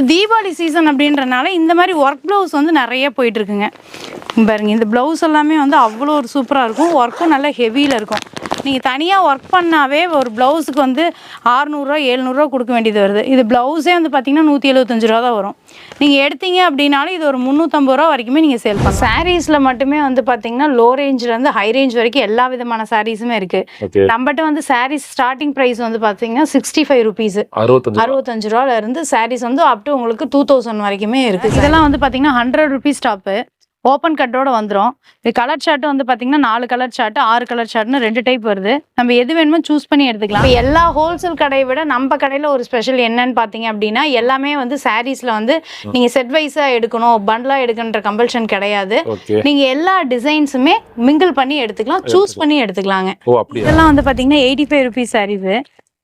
இப்போ தீபாவளி சீசன் அப்படின்றனால இந்த மாதிரி ஒர்க் ப்ளவுஸ் வந்து நிறைய போயிட்டுருக்குங்க. பாருங்க இந்த ப்ளவுஸ் எல்லாமே வந்து அவ்வளோ ஒரு சூப்பராக இருக்கும். ஒர்க்கும் நல்லா ஹெவியில் இருக்கும். நீங்கள் தனியாக ஒர்க் பண்ணாவே ஒரு ப்ளவுஸுக்கு வந்து ஆறுநூறுவா எழுநூறுவா கொடுக்க வேண்டியது வருது. இது ப்ளவுஸே வந்து பார்த்தீங்கன்னா நூற்றி எழுபத்தஞ்சு ரூபா தான் வரும். நீங்கள் எடுத்தீங்க அப்படின்னாலும் இது ஒரு முந்நூற்றம்பது ரூபா வரைக்குமே நீங்கள் சேல் பண்ணலாம். சாரீஸில் மட்டுமே வந்து பார்த்தீங்கன்னா லோ ரேஞ்சிலேருந்து ஹை ரேஞ்ச் வரைக்கும் எல்லா விதமான சாரீஸுமே இருக்குது நம்மகிட்ட வந்து சாரீஸ் ஸ்டார்டிங் ப்ரைஸ் வந்து பார்த்தீங்கன்னா சிக்ஸ்டி ஃபைவ் ருபீஸ் அறுபத்தஞ்சு இருந்து சாரீஸ் வந்து அப் டு உங்களுக்கு டூ தௌசண்ட் வரைக்குமே இருக்கு. இதெல்லாம் வந்து பாத்தீங்கன்னா ஹண்ட்ரட் ருபீஸ் டாப்பு ஓப்பன் கட்டோட வந்துடும் இது கலர் ஷார்ட் வந்து பாத்தீங்கன்னா நாலு கலர் ஷார்ட் ஆறு கலர் ஷார்ட்னு ரெண்டு டைப் வருது. நம்ம எது வேணுமோ சூஸ் பண்ணி எடுத்துக்கலாம். இப்ப எல்லா ஹோல்சேல் கடையை விட நம்ம கடையில ஒரு ஸ்பெஷல் என்னன்னு பாத்தீங்க அப்படின்னா எல்லாமே வந்து சாரீஸ்ல வந்து நீங்க செட் வைஸா எடுக்கணும் பண்டலா எடுக்கணுன்ற கம்பல்ஷன் கிடையாது. ஓகே. நீங்க எல்லா டிசைன்ஸுமே மிங்கிள் பண்ணி எடுத்துக்கலாம் சூஸ் பண்ணி எடுத்துக்கலாங்க. இதெல்லாம் வந்து பார்த்தீங்கன்னா எயிட்டி ஃபைவ் ருபீஸ் சாரீஸு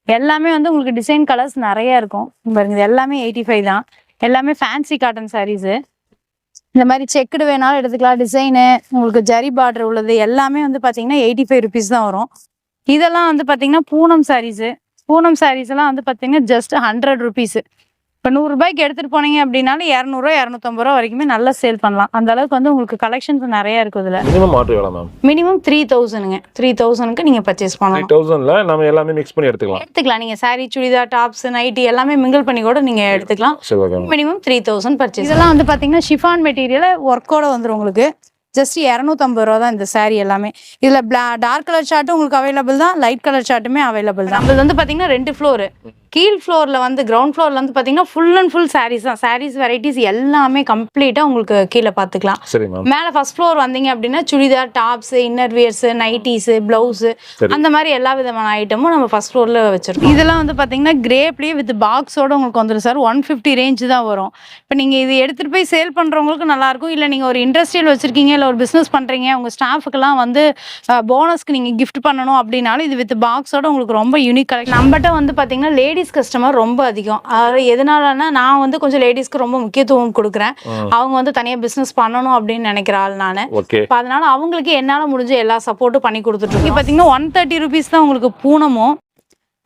எல்லாமே வந்து உங்களுக்கு டிசைன் கலர்ஸ் நிறைய இருக்கும். பாருங்க இது எல்லாமே எயிட்டி ஃபைவ் தான். எல்லாமே ஃபேன்சி காட்டன் சாரீஸு இந்த மாதிரி செக்குடு வேணாலும் எடுத்துக்கலாம். டிசைனு உங்களுக்கு ஜரி பார்டர் உள்ளது எல்லாமே வந்து பார்த்தீங்கன்னா எயிட்டி ஃபைவ் ருபீஸ் தான் வரும். இதெல்லாம் வந்து பார்த்தீங்கன்னா பூனம் சாரீஸு பூனம் சாரீஸ் எல்லாம் வந்து பார்த்தீங்கன்னா ஜஸ்ட் ஹண்ட்ரட் ருபீஸு இப்போ நூறுரூபாய்க்கு எடுத்துகிட்டு போனீங்க அப்படின்னாலும் இரநூறுவா இரநூத்தம்பது ரூபா வரைக்குமே நல்லா சேல் பண்ணலாம். அந்த அளவுக்கு வந்து உங்களுக்கு கலெக்ஷன்ஸ் நிறைய இருக்கும் இதில். மினிமம் ஆர்டர் எவ்வளோ மேம் மினிமம் த்ரீ தௌசண்ட்ங்க த்ரீ தௌசண்ட்க்கு நீங்கள் பர்ச்சேஸ் பண்ணலாம். தௌசண்ட்ல நம்ம எல்லாமே மிக்ஸ் பண்ணி எடுத்துக்கலாம். எடுத்துக்கலாம். நீங்கள் saree சுடிதார் டாப்ஸ் நைட்டி எல்லாமே மிங்கிள் பண்ணி கூட நீங்கள் எடுத்துக்கலாம். சரி மினிமம் த்ரீ தௌசண்ட் பர்ச்சேஸ் இதெல்லாம் வந்து பார்த்தீங்கன்னா ஷிஃபான் மெட்டீரியல் ஒர்க்கோட வந்துடும் உங்களுக்கு. ஜஸ்ட் இரநூத்தம்பது ரூபா தான் இந்த saree எல்லாமே. இதில் பிளா டார்க் கலர் ஷார்ட்டும் உங்களுக்கு அவைலபிள் தான். லைட் கலர் ஷார்ட்டுமே அவைலபிள் தான். நம்மளது வந்து பார்த்தீங்கன்னா ரெண்டு ஃப்ளோரு கீழ் ஃப்ளோரில் வந்து கிரவுண்ட் ஃப்ளோரில் வந்து பார்த்தீங்கன்னா ஃபுல் அண்ட் ஃபுல் sarees தான். Sarees வெரைட்டிஸ் எல்லாமே கம்ப்ளீட்டாக உங்களுக்கு கீழே பார்த்துக்கலாம் மேலே ஃபர்ஸ்ட் ஃப்ளோர் வந்தீங்க அப்படின்னா churidar tops inner wears nighties blouse. அந்த மாதிரி எல்லா விதமான ஐட்டமும் நம்ம ஃபர்ஸ்ட் ஃப்ளோர்ல வச்சிருக்கோம். இதெல்லாம் வந்து பாத்தீங்கன்னா கிரேப்லயே வித் பாக்ஸோட உங்களுக்கு வந்துடும் சார் ஒன் ஃபிஃப்டி ரேஞ்ச் தான் வரும். இப்போ நீங்க இது எடுத்துட்டு போய் சேல் பண்றவங்களுக்கு நல்லா இருக்கும் இல்ல நீங்க ஒரு இண்டஸ்ட்ரியல் வச்சிருக்கீங்க இல்ல ஒரு பிசினஸ் பண்றீங்க உங்க ஸ்டாஃபுக்கெல்லாம் வந்து போனஸ்க்கு நீங்க கிஃப்ட் பண்ணணும் அப்படின்னாலும் இது வித் பாக்ஸோட உங்களுக்கு ரொம்ப யூனிக் கலெக்ஷன் நம்மகிட்ட வந்து பாத்தீங்கன்னா லேடிஸ் கஸ்டமர் ரொம்ப அதிகம். அது எதனாலன்னா நான் வந்து கொஞ்சம் லேடிஸ்க்கு ரொம்ப முக்கியத்துவம் கொடுக்குறேன். அவங்க வந்து தனியா பிசினஸ் பண்ணணும் அப்படின்னு நினைக்கிற ஆள் நான். இப்போ அதனால அவங்களுக்கு என்னால் முடிஞ்ச எல்லா சப்போர்ட்டும் பண்ணி கொடுத்துட்ருக்கோம் பார்த்தீங்கன்னா ஒன் தேர்ட்டி ருபீஸ் தான் உங்களுக்கு பூனமும்.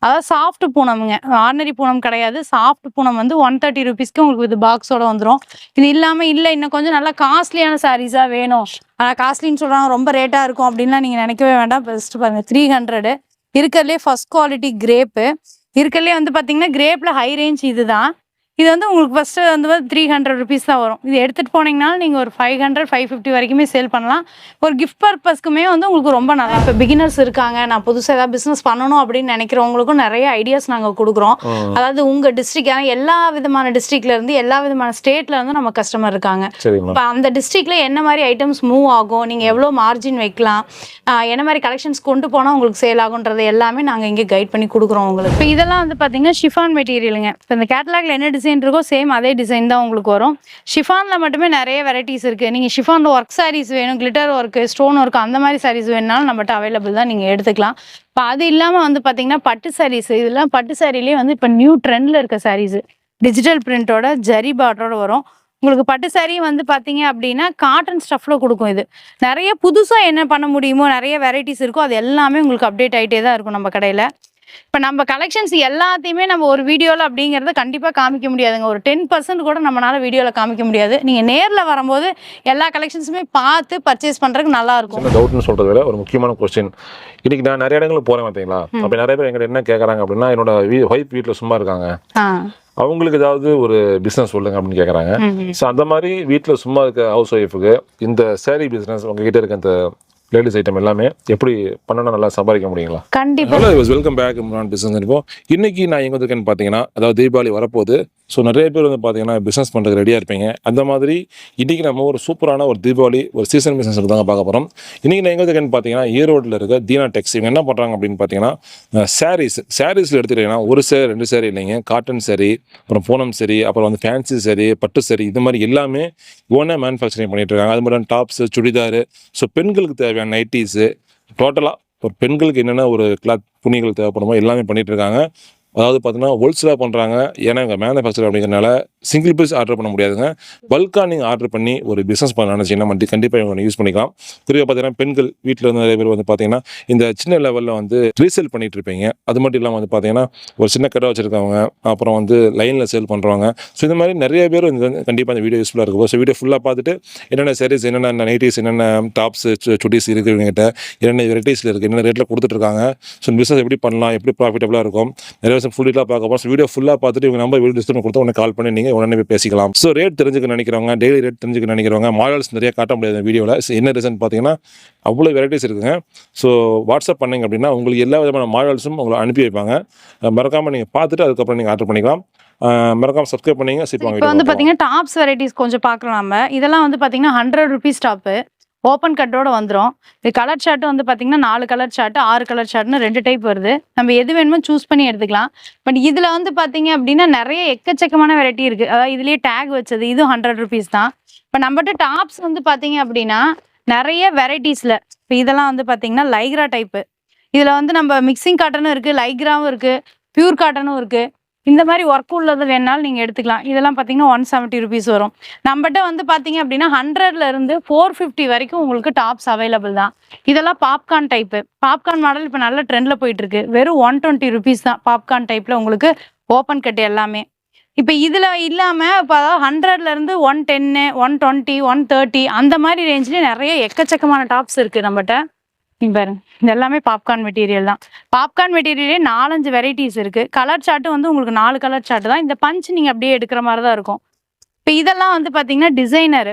அதாவது சாஃப்ட் பூனமுங்க. ஆர்டினரி பூனம் கிடையாது. சாஃப்ட் பூனம் வந்து ஒன் தேர்ட்டி ருபீஸ்க்கு உங்களுக்கு இது பாக்ஸோட வந்துடும் இது இல்லாமல் இல்லை இன்னும் கொஞ்சம் நல்லா காஸ்ட்லியான சாரீஸாக வேணும். ஆனால் காஸ்ட்லின்னு சொல்கிறாங்க ரொம்ப ரேட்டாக இருக்கும் அப்படின்லாம் நீங்கள் நினைக்கவே வேண்டாம். பெஸ்ட் பாருங்கள் த்ரீ ஹண்ட்ரடு இருக்கிறதுலே ஃபர்ஸ்ட் குவாலிட்டி கிரேப்பு இருக்கிறதுலே வந்து பார்த்தீங்கன்னா கிரேப்பில் ஹை ரேஞ்ச் இதுதான். இது வந்து உங்களுக்கு ஃபஸ்ட்டு வந்து த்ரீ ஹண்ட்ரட் ருபீஸ் தான் வரும். இது எடுத்துகிட்டு போனீங்கனாலும் நீங்கள் ஒரு ஃபைவ் ஹண்ட்ரட் ஃபைவ் ஃபிஃப்டி வரைக்குமே சேல் பண்ணலாம். ஒரு கிஃப்ட் பர்பஸ்க்குமே வந்து உங்களுக்கு ரொம்ப நல்லா இப்போ பிகினர்ஸ் இருக்காங்க நான் புதுசாக ஏதாவது பிஸ்னஸ் பண்ணணும் அப்படின்னு நினைக்கிறவங்களுக்கும் நிறைய ஐடியாஸ் நாங்கள் கொடுக்குறோம். அதாவது உங்கள் டிஸ்ட்ரிக்ட் எல்லா விதமான டிஸ்ட்ரிக்ட்ல இருந்து எல்லா விதமான ஸ்டேட்ல இருந்து நம்ம கஸ்டமர் இருக்காங்க. இப்போ அந்த டிஸ்ட்ரிக்ட்ல என்ன மாதிரி ஐட்டம்ஸ் மூவ் ஆகும் நீங்க எவ்வளோ மார்ஜின் வைக்கலாம் என்ன மாதிரி கலெக்ஷன்ஸ் கொண்டு போனால் உங்களுக்கு சேல் ஆகுன்றது எல்லாமே நாங்கள் இங்கே கைட் பண்ணி கொடுக்குறோம் உங்களுக்கு. இப்போ இதெல்லாம் வந்து பார்த்தீங்கன்னா ஷிஃபான் மெட்டீரியலுங்க இப்போ இந்த கேட்டலாக்ல என்ன டிசைன் இருக்கோ சேம் அதே டிசைன் தான் உங்களுக்கு வரும். ஷிஃபானில் மட்டுமே நிறைய வெரைட்டிஸ் இருக்குது நீங்கள் ஷிஃபானில் ஒர்க் சாரீஸ் வேணும் கிளிட்டர் ஒர்க்கு ஸ்டோன் ஒர்க் அந்த மாதிரி சாரீஸ் வேணுனாலும் நம்மகிட்ட அவைலபிள் தான். நீங்கள் எடுத்துக்கலாம். இப்போ அது இல்லாமல் வந்து பார்த்தீங்கன்னா பட்டு சாரீஸ் இதெல்லாம் பட்டு சாரீலேயே வந்து இப்போ நியூ ட்ரெண்டில் இருக்க சாரீஸு டிஜிட்டல் பிரிண்டோட ஜரி பார்டரோட வரும். உங்களுக்கு பட்டு saree வந்து பார்த்தீங்க அப்படின்னா காட்டன் ஸ்டஃப்பில் கொடுக்கும் இது. நிறைய புதுசாக என்ன பண்ண முடியுமோ நிறைய வெரைட்டிஸ் இருக்கோ அது எல்லாமே உங்களுக்கு அப்டேட் ஆகிட்டே தான் இருக்கும் நம்ம கடையில். இப்போ நம்ம கலெக்ஷன்ஸ் எல்லாத்தையுமே நம்ம ஒரு வீடியோவில் அப்படிங்கிறத கண்டிப்பாக காமிக்க முடியாதுங்க. ஒரு டென் பர்சன்ட் கூட நம்மளால வீடியோவில் காமிக்க முடியாது. நீங்கள் நேரில் வரும்போது எல்லா கலெக்ஷன்ஸுமே பார்த்து பர்ச்சேஸ் பண்ணுறதுக்கு நல்லா இருக்கும். டவுட்னு சொல்றத விட ஒரு முக்கியமான கொஸ்டின் இன்னைக்கு நான் நிறைய இடங்களுக்கு போறேன் பார்த்தீங்களா? அப்ப நிறைய பேர் எங்கிட்ட என்ன கேட்கறாங்க அப்படின்னா என்னோட ஒய்ஃப் வீட்டில் சும்மா இருக்காங்க. அவங்களுக்கு ஏதாவது ஒரு பிசினஸ் சொல்லுங்க அப்படின்னு கேட்கறாங்க. ஸோ அந்த மாதிரி வீட்டில் சும்மா இருக்க ஹவுஸ் ஒய்ஃபுக்கு இந்த saree பிசினஸ் உங்ககிட்ட இருக்க இந்த லேடிஸ் ஐட்டம் எல்லாமே எப்படி பண்ணனா நல்லா சம்பாதிக்க முடியுங்களா? கண்டிப்பாக வெல்கம் பேக் முன்னாடி பிஸ்னஸ் இப்போ இன்னைக்கு நான் எங்கே வந்திருக்கேன்னு பார்த்தீங்கன்னா அதாவது தீபாவளி வரப்போகுது. ஸோ நிறைய பேர் வந்து பார்த்தீங்கன்னா பிஸ்னஸ் பண்ணுறதுக்கு ரெடியாக இருப்பீங்க. அந்த மாதிரி இன்னைக்கு நம்ம ஒரு சூப்பரான ஒரு தீபாவளி ஒரு சீசன் பிஸ்னஸ் தாங்க பார்க்க போகிறோம் இன்னைக்கு நான் எங்கே இருக்கேன்னு பார்த்தீங்கன்னா ஈரோட்டில் இருக்க தீனா டெக்ஸ் இவங்க என்ன பண்ணுறாங்க அப்படின்னு பார்த்தீங்கன்னா சாரீஸ் சாரீஸில் எடுத்துக்கிட்டிங்கன்னா ஒரு சேர் ரெண்டு சேரீ இல்லைங்க. காட்டன் சரி அப்புறம் பூனம் சரி அப்புறம் வந்து ஃபேன்சி சரி பட்டு சரி இது மாதிரி எல்லாமே ஓனாக மேனுஃபேக்சரிங் பண்ணிட்டு இருக்காங்க. அது மட்டும் டாப்ஸு சுடிதாரு. ஸோ பெண்களுக்கு தேவையான நைட்டிஸு டோட்டலாக ஒரு பெண்களுக்கு என்னென்ன ஒரு கிளாத் துணிகள் தேவைப்படுமோ எல்லாமே பண்ணிட்டு இருக்காங்க அதாவது பார்த்தீங்கன்னா ஹோல்சேலாக பண்ணுறாங்க ஏன்னா இவங்க மேனுஃபேக்சர் அப்படிங்கிறனால சிங்கிள் பீஸ் ஆர்டர் பண்ண முடியாதுங்க. பல்காக நீங்கள் ஆர்டர் பண்ணி ஒரு பிஸ்னஸ் பண்ண நினச்சிங்கன்னா மட்டும் கண்டிப்பாக இவங்க யூஸ் பண்ணிக்கலாம். குறிப்பாக பார்த்தீங்கன்னா பெண்கள் வீட்டில் வந்து நிறைய பேர் வந்து பார்த்தீங்கன்னா இந்த சின்ன லெவலில் வந்து ரீசேல் பண்ணிகிட்ருப்பீங்க இருப்பீங்க. அது மட்டும் இல்லாமல் வந்து பார்த்தீங்கன்னா ஒரு சின்ன கடை வச்சுருக்கவங்க அப்புறம் வந்து லைனில் சேல் பண்ணுறவங்க ஸோ இந்த மாதிரி நிறைய பேர் வந்து கண்டிப்பாக இந்த வீடியோ யூஸ்ஃபுல்லாக இருக்கும். ஸோ வீடியோ ஃபுல்லாக பார்த்துட்டு என்னென்ன சேரீஸ் என்னென்ன நைட்டிஸ் என்னென்ன டாப்ஸ் சுட்டிஸ் இருக்குது இவங்ககிட்ட என்னென்ன வெரைட்டிஸில் இருக்குது என்னென்ன ரேட்டில் கொடுத்துட்ருக்காங்க ஸோ பிஸ்னஸ் எப்படி பண்ணலாம் எப்படி ப்ராஃபிட்டபுளாக இருக்கும் நிறைய விஷயம் ஃபுல் டீலாக பார்க்க போகிறோம் வீடியோ ஃபுல்லாக பார்த்துட்டு இவங்க நம்பர் வீடியோ டிஸ்கிரிப்ஷன் கொடுத்து உடனே கால் பண்ணி நீங்கள் உடனே பேசிக்கலாம். ஸோ ரேட் தெரிஞ்சுக்க நினைக்கிறவங்க டெய்லி ரேட் தெரிஞ்சுக்க நினைக்கிறவங்க மாடல்ஸ் நிறைய காட்ட முடியாது வீடியோவில் என்ன ரீசன் பார்த்தீங்கன்னா அவ்வளோ வெரைட்டிஸ் இருக்குங்க. ஸோ வாட்ஸ்அப் பண்ணீங்க அப்படின்னா உங்களுக்கு எல்லா விதமான மாடல்ஸும் உங்களை அனுப்பி வைப்பாங்க. மறக்காமல் நீங்கள் பார்த்துட்டு அதுக்கப்புறம் நீங்கள் ஆர்டர் பண்ணிக்கலாம். மறக்காம சப்ஸ்கிரைப் பண்ணீங்க இப்போ வந்து பார்த்தீங்கன்னா டாப்ஸ் வெரைட்டிஸ் கொஞ்சம் பார்க்கலாம் நம்ம. இதெல்லாம் வந்து பார்த்தீங்கன்னா ஹண்ட்ரட் ருபீஸ் டாப்பு ஓப்பன் கட்டோட வந்துடும் இது கலர் ஷர்ட் வந்து பார்த்தீங்கன்னா நாலு கலர் ஷர்ட் ஆறு கலர் ஷர்ட்னு ரெண்டு டைப் வருது. நம்ம எது வேணுமோ சூஸ் பண்ணி எடுத்துக்கலாம். பட் இதில் வந்து பார்த்தீங்க அப்படின்னா நிறைய எக்கச்சக்கமான வெரைட்டி இருக்குது அதாவது இதுலேயே டேக் வச்சது இதுவும் ஹண்ட்ரட் ருபீஸ் தான். இப்போ நம்மகிட்ட டாப்ஸ் வந்து பார்த்தீங்க அப்படின்னா நிறைய வெரைட்டிஸில் இப்போ இதெல்லாம் வந்து பார்த்தீங்கன்னா லைக்ரா டைப்பு இதில் வந்து நம்ம மிக்சிங் காட்டனும் இருக்குது லைக்ராவும் இருக்குது பியூர் காட்டனும் இருக்குது இந்த மாதிரி ஒர்க் உள்ளது வேணாலும் நீங்கள் எடுத்துக்கலாம். இதெல்லாம் பார்த்தீங்கன்னா ஒன் செவன்ட்டி ருபீஸ் வரும். நம்மகிட்ட வந்து பார்த்தீங்க அப்படின்னா ஹண்ட்ரட்லேருந்து ஃபோர் ஃபிஃப்டி வரைக்கும் உங்களுக்கு டாப்ஸ் அவைலபிள் தான். இதெல்லாம் பாப்கார்ன் டைப்பு பாப்கார்ன் மாடல் இப்போ நல்ல ட்ரெண்டில் போயிட்டுருக்கு. வெறும் ஒன் டுவெண்ட்டி ருபீஸ் தான் பாப்கார்ன் டைப்பில் உங்களுக்கு ஓப்பன் கட் எல்லாமே. இப்போ இதில் இல்லாமல் இப்போ அதாவது ஹண்ட்ரட்லேருந்து ஒன் டென்னு ஒன் டுவெண்ட்டி ஒன் தேர்ட்டி அந்த மாதிரி ரேஞ்சிலே நிறைய எக்கச்சக்கமான டாப்ஸ் இருக்குது நம்மகிட்ட. பாருங்க இது எல்லாமே பாப்கார்ன் மெட்டீரியல் தான். பாப்கார்ன் மெட்டீரியலே நாலஞ்சு வெரைட்டிஸ் இருக்கு. கலர் சார்ட்டு வந்து உங்களுக்கு நாலு கலர் சார்ட் தான். இந்த பஞ்ச் நீங்க அப்படியே எடுக்கிற மாதிரி தான் இருக்கும். இப்போ இதெல்லாம் வந்து பார்த்தீங்கன்னா designer